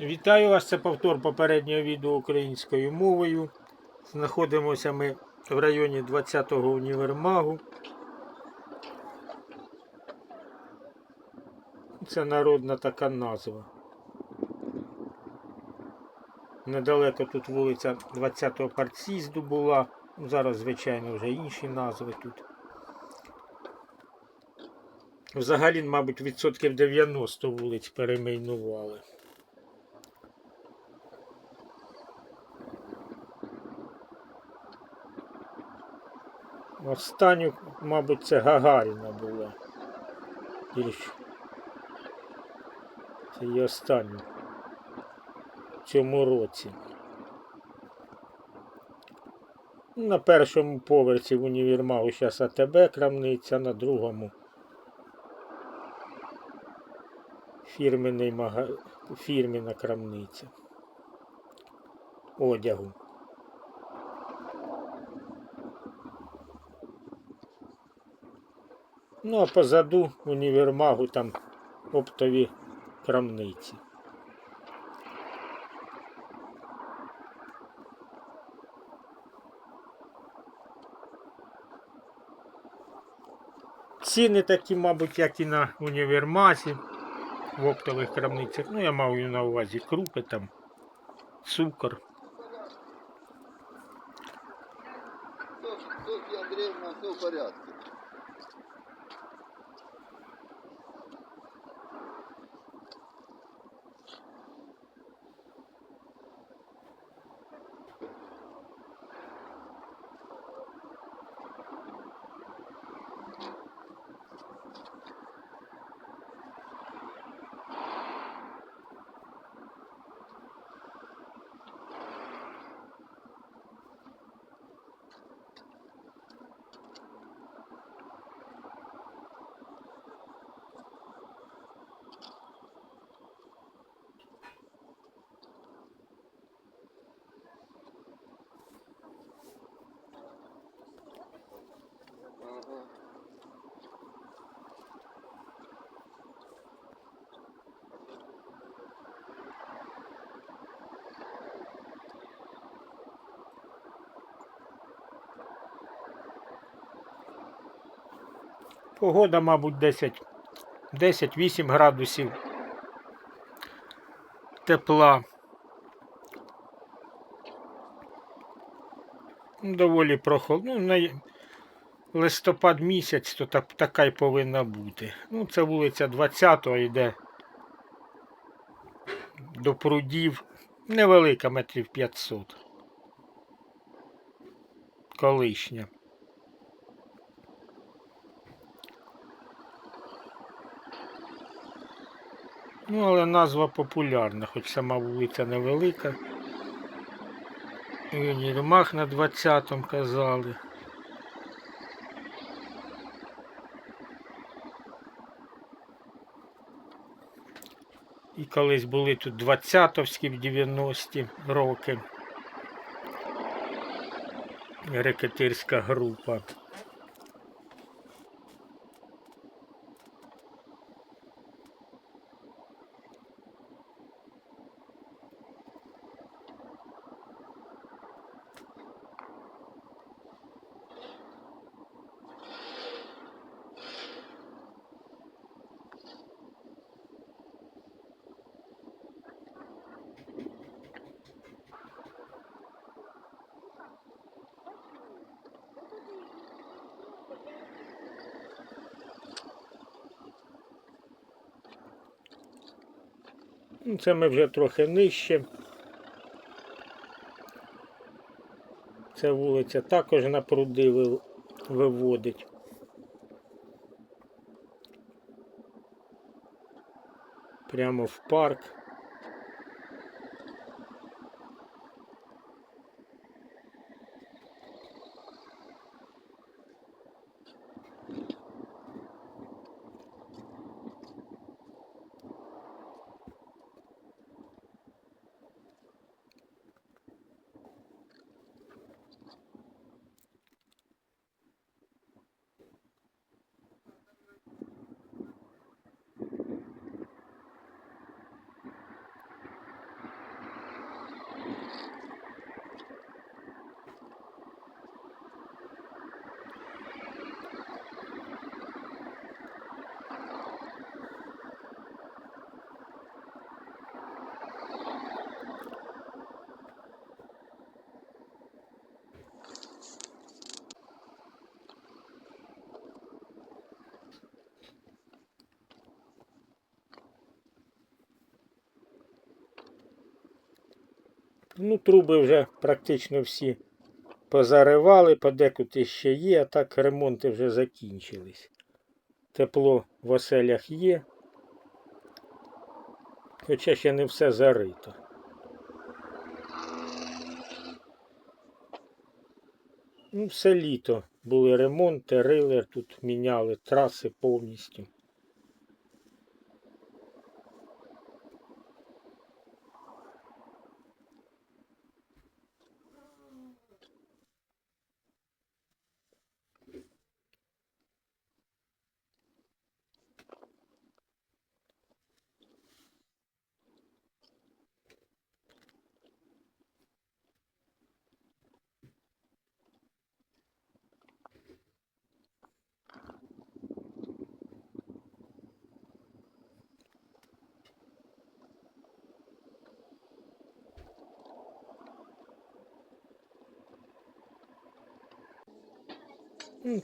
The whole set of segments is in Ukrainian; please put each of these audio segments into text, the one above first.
Вітаю вас, це повтор попереднього відео українською мовою. Знаходимося ми в районі 20-го універмагу. Це народна така назва. Недалеко тут вулиця 20-го партсізду була. Зараз, звичайно, вже інші назви тут. Взагалі, мабуть, відсотків 90 вулиць перейменували. Останню, мабуть, це Гагаріна була. Це її останню. В цьому році. На першому поверсі в універмагу зараз АТБ крамниця, на другому фірменний мага... фірменна крамниця. Одягу. Ну, а позаду універмагу там оптові крамниці. Ціни такі, мабуть, як і на універмазі в оптових крамницях. Ну, я маю на увазі крупи там, цукор. Софья Андреевна, все в порядке. Погода, мабуть, 10, 10-8 градусів тепла. Доволі прохолодно. Ну, листопад місяць, то так, така й повинна бути. Ну, це вулиця 20-го йде до прудів. Невелика, метрів 500. Колишня. Ну, але назва популярна, хоч сама вулиця невелика. Юнірмах на 20-му казали. І колись були тут 20-вські в 90-ті роки. Рекетирська група. Це ми вже трохи нижче. Ця вулиця також на пруди виводить. Прямо в парк. Ну, труби вже практично всі позаривали, подекуди ще є, а так ремонти вже закінчились. Тепло в оселях є. Хоча ще не все зарито. Ну, все літо були ремонти, рили, тут міняли траси повністю.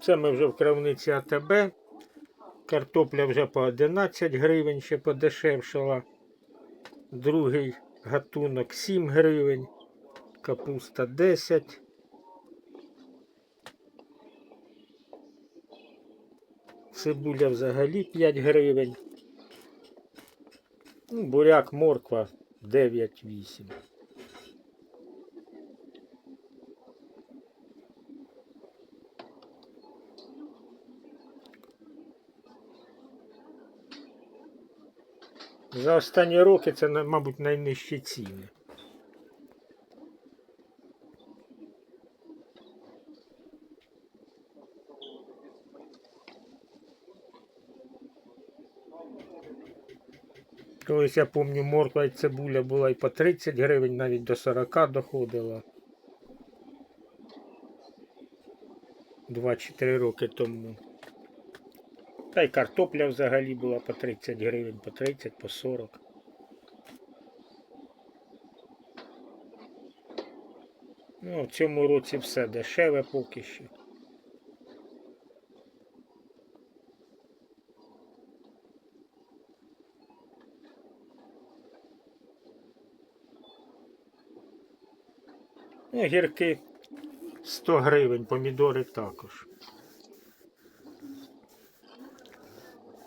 Це ми вже в крамниці АТБ. Картопля вже по 11 гривень ще подешевшала. Другий гатунок 7 гривень. Капуста 10. Цибуля взагалі 5 гривень. Ну, буряк, морква 9-8. За останні роки це, мабуть, найнижчі ціни. Колись я пам'ятаю, морква і цибуля була і по 30 гривень, навіть до 40 доходила. 2-4 роки тому. Та й картопля взагалі була по 30 гривень, по 30, по 40. Ну, в цьому році все дешеве поки що. Ну, гірки 100 гривень, помідори також.